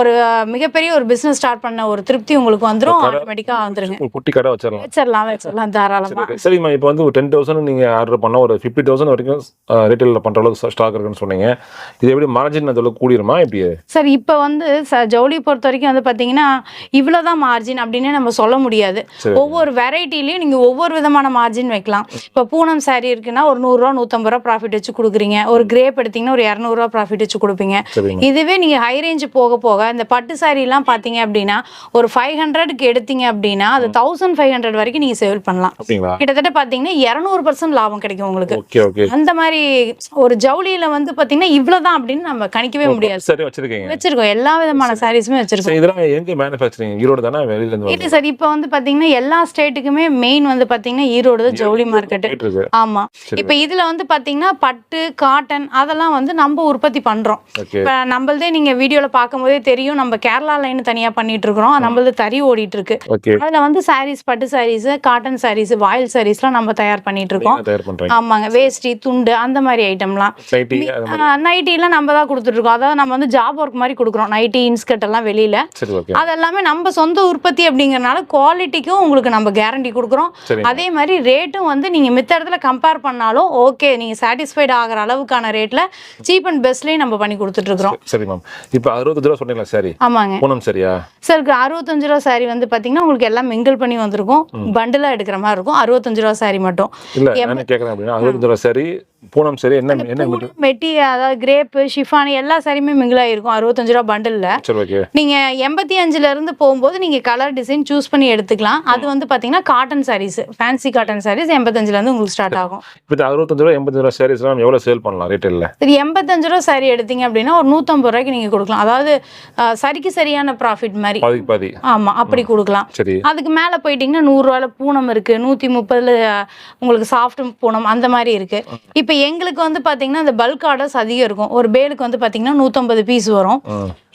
ஒரு மிகப்பெரிய ஒரு பிசினஸ் ஸ்டார்ட் பண்ண ஒரு திருப்தி உங்களுக்கு வந்துடும் ஆட்டோமேட்டிக்காக வந்துருங்க. குட்டி கடை வச்சிடலாம். வச்சிடலாம் வச்சிடலாம். தாராளமா. சரி. சரிம்மா இப்போ வந்து ஒரு டென் தௌசண்ட் நீங்கள் ஆர்டர் பண்ணால் ஒரு ஃபிஃப்டி தௌசண்ட் வரைக்கும் ரீட்டைலில் பண்ணுற அளவுக்கு ஸ்டாக் இருக்குன்னு சொன்னீங்க. இது எப்படி மார்ஜின் அந்த அளவுக்கு கூடிருமா இப்படி சார் இப்போ வந்து ச- ஜவுளி பொறுத்த வரைக்கும் வந்து பார்த்தீங்கன்னா இவ்வளோதான் மார்ஜின் அப்படின்னு நம்ம சொல்ல முடியாது. சரி. ஒவ்வொரு வெரைட்டிலையும் நீங்கள் ஒவ்வொரு விதமான மார்ஜின் வைக்கலாம். இப்போ பூனம் saree இருக்குன்னா ஒரு நூறுரூவா நூற்றம்பது ரூபா ப்ராஃபிட் வச்சு கொடுக்குறீங்க. ஒரு கிரேப் எடுத்தீங்கன்னா ஒரு இரநூறுவா ப்ராஃபிட் வச்சு கொடுப்பீங்க. இதுவே நீங்கள் ஹை ரேஞ்ச் போக போக இந்த பட்டு சாரீலாம் பார்த்தீங்க அப்படின்னா ஒரு ஃபைவ் ஹண்ட்ரட்க்கு எடுத்தீங்க அப்படின்னா அது தௌசண்ட் ஃபைவ் ஹண்ட்ரட் வரைக்கும் நீங்கள் சேல் பண்ணலாம். கிட்டத்தட்ட பார்த்தீங்கன்னா இரநூறு பர்சன்ட் லாபம் கிடைக்கும் உங்களுக்கு. அந்த மாதிரி ஒரு ஜவுளியில வந்து பார்த்தீங்கன்னா இவ்வளவுதான் அப்படின்னு நம்ம கணிக்கவே முடியாது. சரி வச்சிருக்கீங்க. வச்சிருக்கோம். எல்லா விதமான சாரீஸுமே வச்சிருக்கோம். சரி இதெல்லாம் எங்க மேனுஃபேக்சரிங் ஈரோடு தானே? வெளியில இருந்து இல்ல சார் இப்போ வந்து பாத்தீங்கன்னா எல்லா ஸ்டேட்டுக்குமே மெயின் வந்து பாத்தீங்கன்னா ஈரோடு தான் ஜவுளி மார்க்கெட் ஆமா. இப்போ இதுல வந்து பாத்தீங்கன்னா பட்டு காட்டன் அதெல்லாம் வந்து நம்ம உற்பத்தி பண்றோம். இப்போ நம்மளதே நீங்க வீடியோல பார்க்கும்போதே தெரியும். நம்ம கேரளா லைன் தனியா பண்ணிட்டு இருக்கிறோம். நம்மளது தறி ஓடிட்டு இருக்கு. அதுல வந்து சாரீஸ் பட்டு சாரீஸ் காட்டன் சாரீஸ் வாயில் சாரீஸ்லாம் நம்ம தயார் பண்ணிட்டு இருக்கோம் ஆமாங்க. வேஷ்டி துண்டு அந்த மாதிரி ஐட்டம்லாம் நைட்டிலாம் நம்ம தான் கொடுத்துட்ருக்கோம் அதாவது நம்ம வந்து ஜாப் ஒர்க் மாதிரி கொடுக்குறோம். நைட்டி இன்ஸ்கர்ட் எல்லாம் வெளியில. சரி ஓகே அது எல்லாமே நம்ம சொந்த உற்பத்தி அப்படிங்கறனால குவாலிட்டிக்கும் உங்களுக்கு நம்ம கேரண்டி கொடுக்குறோம். சரி அதே மாதிரி ரேட்டும் வந்து நீங்க மித்த இடத்துல கம்பேர் பண்ணாலும் ஓகே நீங்க சாட்டிஸ்ஃபைட் ஆகிற அளவுக்கான ரேட்ல சீப் அண்ட் பெஸ்ட்லயும் நம்ம பண்ணி கொடுத்துட்டு இருக்கிறோம் சரி மேம் இப்போ அறுபத்தஞ்சு ரூபா சொன்னீங்களா சரி ஆமாங்க. பூனம் சரியா சார் அறுபத்தஞ்சு ரூபா saree வந்து பாத்தீங்கன்னா உங்களுக்கு எல்லாம் மிங்கிள் பண்ணி வந்திருக்கும். பண்டிலா எடுக்கிற மாதிரி இருக்கும். அறுபத்தஞ்சு ரூபா saree மட்டும். இல்ல நான் கேட்கறேன் அப்படின்னா அறுபத்தஞ்சு ரூபா சரி பூனம் சரி என்ன என்ன மெட்டி அதாவது கிரேப்பு ஷிஃபான் எல்லா சாரியுமே மிங்கிளாக இருக்கும் அறுபத்தஞ்சு ரூபா பண்டில்ல நீங்க எண்பத்தி அஞ்சுல இருந்து போகும்போது நீங்க கலர் டிசைன் சூஸ் பண்ணி எடுத்துக்கலாம். அது வந்து பாத்தீங்கன்னா cotton saris fancy cotton saris எண்பத்தஞ்சுல இருந்து உங்களுக்கு ஸ்டார்ட் ஆகும். இப்போ அறுபத்தஞ்சு ரூபா எண்பத்தஞ்சு ரூபா சாரீஸ்லாம் எவ்வளோ சேல் பண்ணலாம் ரீட்டைலில் சரி எண்பத்தஞ்சு ரூபா சாரி எடுத்தீங்க அப்படின்னா ஒரு நூத்தம்பது ரூபாய்க்கு நீங்க கொடுக்கலாம். அதாவது சரிக்கு சரியான ப்ராஃபிட் மாதிரி. பாதி ஆமா அப்படி கொடுக்கலாம். சரி. அதுக்கு மேல போயிட்டீங்கன்னா நூறுரூவால பூனம் இருக்கு. நூத்தி முப்பதுல உங்களுக்கு சாஃப்ட் பூனம் அந்த மாதிரி இருக்கு. இப்போ இப்போ எங்களுக்கு வந்து பார்த்தீங்கன்னா இந்த பல்க் ஆர்டர்ஸ் அதிகம் இருக்கும். ஒரு பேலுக்கு வந்து பார்த்தீங்கன்னா நூற்றம்பது பீஸ் வரும்.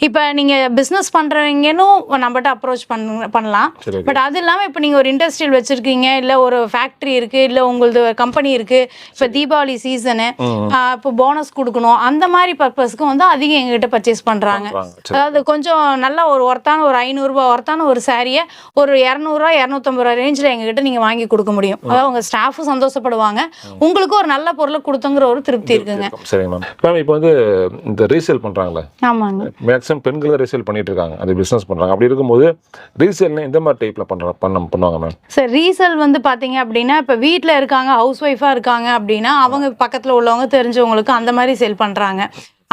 இப்போ நீங்க பிஸ்னஸ் பண்றவங்கனும் நம்மகிட்ட அப்ரோச் பண்ண பண்ணலாம். பட் அது இல்லாமல் இப்போ நீங்கள் ஒரு இண்டஸ்ட்ரியல் வச்சுருக்கீங்க இல்லை ஒரு ஃபேக்ட்ரி இருக்குது இல்லை உங்களது கம்பெனி இருக்குது இப்போ தீபாவளி சீசனு இப்போ போனஸ் கொடுக்கணும். அந்த மாதிரி பர்பஸ்க்கு வந்து அதிகம் எங்ககிட்ட பர்ச்சேஸ் பண்ணுறாங்க அதாவது கொஞ்சம் நல்லா ஒரு ஒர்த்தான ஒரு ஐநூறுரூபா ஒர்த்தான ஒரு சாரியை ஒரு இரநூறுவா இரநூத்தம்பது ரூபா ரேஞ்சில் எங்ககிட்ட நீங்கள் வாங்கி கொடுக்க முடியும். அதாவது உங்கள் ஸ்டாஃபும் சந்தோஷப்படுவாங்க. உங்களுக்கும் ஒரு நல்ல பொருளை கொடுத்தங்கிற ஒரு திருப்தி இருக்குங்க. சரிங்க மேம் மேம் இப்போ வந்து இந்த ரீசேல் பண்ணுறாங்களே ஆமாங்க. மேக்ஸிமம் பெண்கள் தான் ரீசேல் பண்ணிட்டு இருக்காங்க அது பிஸ்னஸ் பண்ணுறாங்க அப்படி இருக்கும்போது ரீசேல்னா எந்த மாதிரி டைப்பில் பண்ணுற பண்ண பண்ணுவாங்க மேம் சார் ரீசேல் வந்து பாத்தீங்க அப்படின்னா இப்போ வீட்டில் இருக்காங்க ஹவுஸ் ஒய்ஃபாக இருக்காங்க அப்படின்னா அவங்க பக்கத்தில் உள்ளவங்க தெரிஞ்சவங்களுக்கு அந்த மாதிரி சேல் பண்ணுறாங்க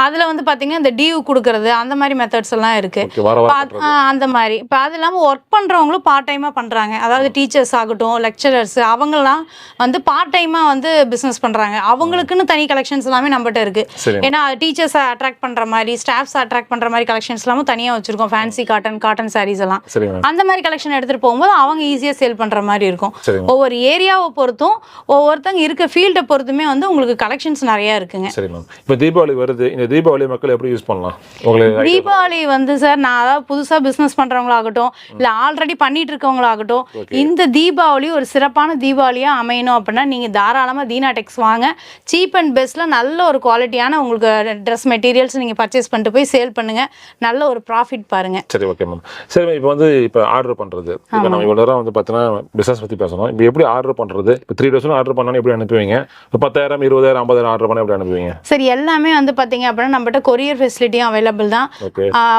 அதில் வந்து பார்த்தீங்கன்னா இந்த டியூ கொடுக்கறது அந்த மாதிரி மெத்தட்ஸ் எல்லாம் இருக்குது அந்த மாதிரி. இப்போ அது இல்லாமல் ஒர்க் பண்ணுறவங்களும் பார்ட் டைமாக பண்ணுறாங்க அதாவது டீச்சர்ஸ் ஆகட்டும் லெக்சரர்ஸ் அவங்கெல்லாம் வந்து பார்ட் டைமாக வந்து பிஸ்னஸ் பண்ணுறாங்க அவங்களுக்குன்னு தனி கலெக்ஷன்ஸ் எல்லாமே நம்மகிட்ட இருக்குது ஏன்னா டீச்சர்ஸை அட்ராக்ட் பண்ணுற மாதிரி ஸ்டாஃப்ஸ் அட்ராக்ட் பண்ணுற மாதிரி கலெக்ஷன்ஸ் எல்லாமே தனியாக வச்சுருக்கோம். ஃபேன்சி காட்டன் காட்டன் சாரீஸ் எல்லாம். அந்த மாதிரி கலெக்ஷன் எடுத்துகிட்டு போகும்போது அவங்க ஈஸியாக சேல் பண்ணுற மாதிரி இருக்கும். ஒவ்வொரு ஏரியாவை பொறுத்தும் ஒவ்வொருத்தங்க இருக்க ஃபீல்டை பொறுத்துமே வந்து உங்களுக்கு கலெக்ஷன்ஸ் நிறையா இருக்குங்க. சரி மேம் இப்போ தீபாவளி வருது இந்த தீபாவளி மக்கள் எப்படி யூஸ் பண்ணலாம்? உங்களுக்கு தீபாவளி வந்து சார் நான் அதாவது புதுசாக பிஸ்னஸ் பண்ணுறவங்களாகட்டும் இல்லை ஆல்ரெடி பண்ணிட்டு இருக்கவங்களாகட்டும் இந்த தீபாவளி ஒரு சிறப்பான தீபாவளியாக அமையணும் அப்படின்னா நீங்கள் தாராளமாக தீனா டெக்ஸ் வாங்க. சீப் அண்ட் பெஸ்ட்டில் நல்ல ஒரு குவாலிட்டியான உங்களுக்கு ட்ரெஸ் மெட்டீரியல்ஸ் நீங்கள் பர்ச்சேஸ் பண்ணிட்டு போய் சேல் பண்ணுங்கள் நல்ல ஒரு ப்ராஃபிட் பாருங்கள் சரி ஓகே மேம் சரி மேம் இப்போ வந்து இப்போ ஆர்டர் பண்ணுறது இப்போ நம்ம இவ்வளோ நேரம் வந்து பார்த்தீங்கன்னா பிஸ்னஸ் பற்றி பேசணும். இப்போ எப்படி ஆர்டர் பண்ணுறது இப்போ த்ரீ தௌசண்ட் ஆர்டர் பண்ணாலும் எப்படி அனுப்புவீங்க? பத்தாயிரம் இருபதாயிரம் ஐம்பதாயிரம் ஆர்டர் பண்ணால் எப்படி அனுப்புவீங்க? சரி எல்லாமே வந்து பார்த்தீங்க அப்படின்னா நம்மகிட்ட கொரியர் ஃபெசிலிட்டியும் அவைலபிள் தான்.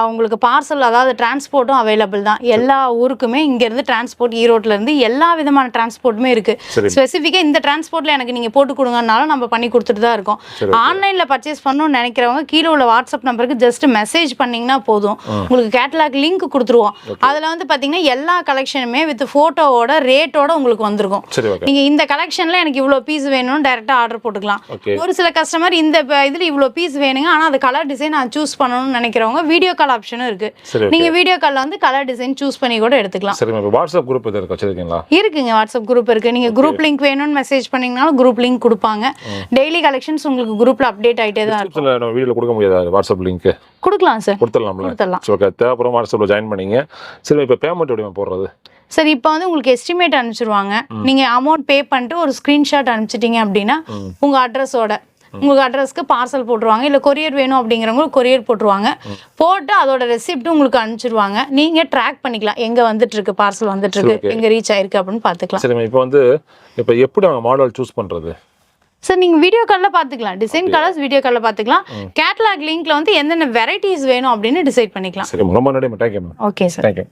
உங்களுக்கு பார்சல் அதாவது டிரான்ஸ்போர்ட்டும் அவைலபிள் தான். எல்லா ஊருக்குமே இங்கேருந்து டிரான்ஸ்போர்ட் ஈரோட்லேருந்து எல்லா விதமான டிரான்ஸ்போர்ட்டுமே இருக்குது ஸ்பெசிஃபிக்காக இந்த டிரான்ஸ்போர்ட்டில் எனக்கு நீங்கள் போட்டு கொடுங்கனாலும் நம்ம பண்ணி கொடுத்துட்டு தான் இருக்கோம். ஆன்லைனில் பர்ச்சேஸ் பண்ணணும்னு நினைக்கிறவங்க கீழே உள்ள வாட்ஸ்அப் நம்பருக்கு ஜஸ்ட் மெசேஜ் பண்ணிங்கன்னா போதும். உங்களுக்கு கேட்டலாக் லிங்க் கொடுத்துருவோம். அதில் வந்து பார்த்தீங்கன்னா எல்லா கலெக்ஷனுமே வித் ஃபோட்டோவோட ரேட்டோட உங்களுக்கு வந்திருக்கும். நீங்கள் இந்த கலெக்ஷனில் எனக்கு இவ்வளோ பீஸ் வேணும்னு டைரெக்டாக ஆர்டர் போட்டுக்கலாம். ஒரு சில கஸ்டமர் இந்த இதுல இவ்வளோ பீஸ் வேணுங்க வச்சிருக்கீங்க ஆனா அது கலர் டிசைன் நான் சூஸ் பண்ணணும்னு நினைக்கிறவங்க வீடியோ கால் ஆப்ஷனும் இருக்கு. சரி நீங்க வீடியோ கால்ல வந்து கலர் டிசைன் சூஸ் பண்ணி கூட எடுத்துக்கலாம். இப்போ வாட்ஸ்அப் குரூப் எதாவது வச்சிருக்கீங்களா? இருக்குங்க வாட்ஸ்அப் குரூப் இருக்கு. நீங்க குரூப் லிங்க் வேணும்னு மெசேஜ் பண்ணீங்கனாலும் குரூப் லிங்க் கொடுப்பாங்க. டெய்லி கலெக்ஷன்ஸ் உங்களுக்கு குரூப்ல அப்டேட் ஆயிட்டே தான் இருக்கும். வீடியோவில் கொடுக்க முடியாது? வாட்ஸ்அப் லிங்க் கொடுக்கலாம் சார் கொடுத்துடலாம்ல. கொடுத்துடலாம். சரி ஓகே தேவைப்பறம் வாட்ஸ்அப்பில் ஜாயின் பண்ணீங்க. சரி இப்போ பேமெண்ட் எப்படி போடுறது? சரி இப்போ வந்து உங்களுக்கு எஸ்டிமேட் அனுப்பிச்சிருவாங்க. நீங்க அமௌண்ட் பே பண்ணிட்டு ஒரு ஸ்கிரீன்ஷாட் அனுப்பிச்சிட்டீங்க அப்படின்னா உங்க அட்ரஸோட உங்களுக்கு அட்ரஸ்க்கு பார்சல் போட்டுருவாங்க. இல்லை கொரியர் வேணும் அப்படிங்கிறவங்க கொரியர் போட்டுருவாங்க. போட்டு அதோட ரெசிப்ட் உங்களுக்கு அனுப்பிச்சிருவாங்க. நீங்க ட்ராக் பண்ணிக்கலாம். எங்க வந்துட்டு இருக்கு பார்சல் வந்துட்டு இருக்கு எங்க ரீச் ஆயிருக்கு அப்படின்னு பார்த்துக்கலாம். சரிம்மா இப்போ வந்து இப்போ எப்படி அவங்க மாடல் சூஸ் பண்ணுறது சார் நீங்க வீடியோ கால்ல பாத்துக்கலாம் டிசைன் கலர்ஸ் வீடியோ கால்ல பாத்துக்கலாம் கேட்லாக் லிங்க்ல வந்து என்னென்ன வெரைட்டிஸ் வேணும் அப்படின்னு டிசைட் பண்ணிக்கலாம். சரி ரொம்ப நன்றி ஓகே சார் தேங்க்யூ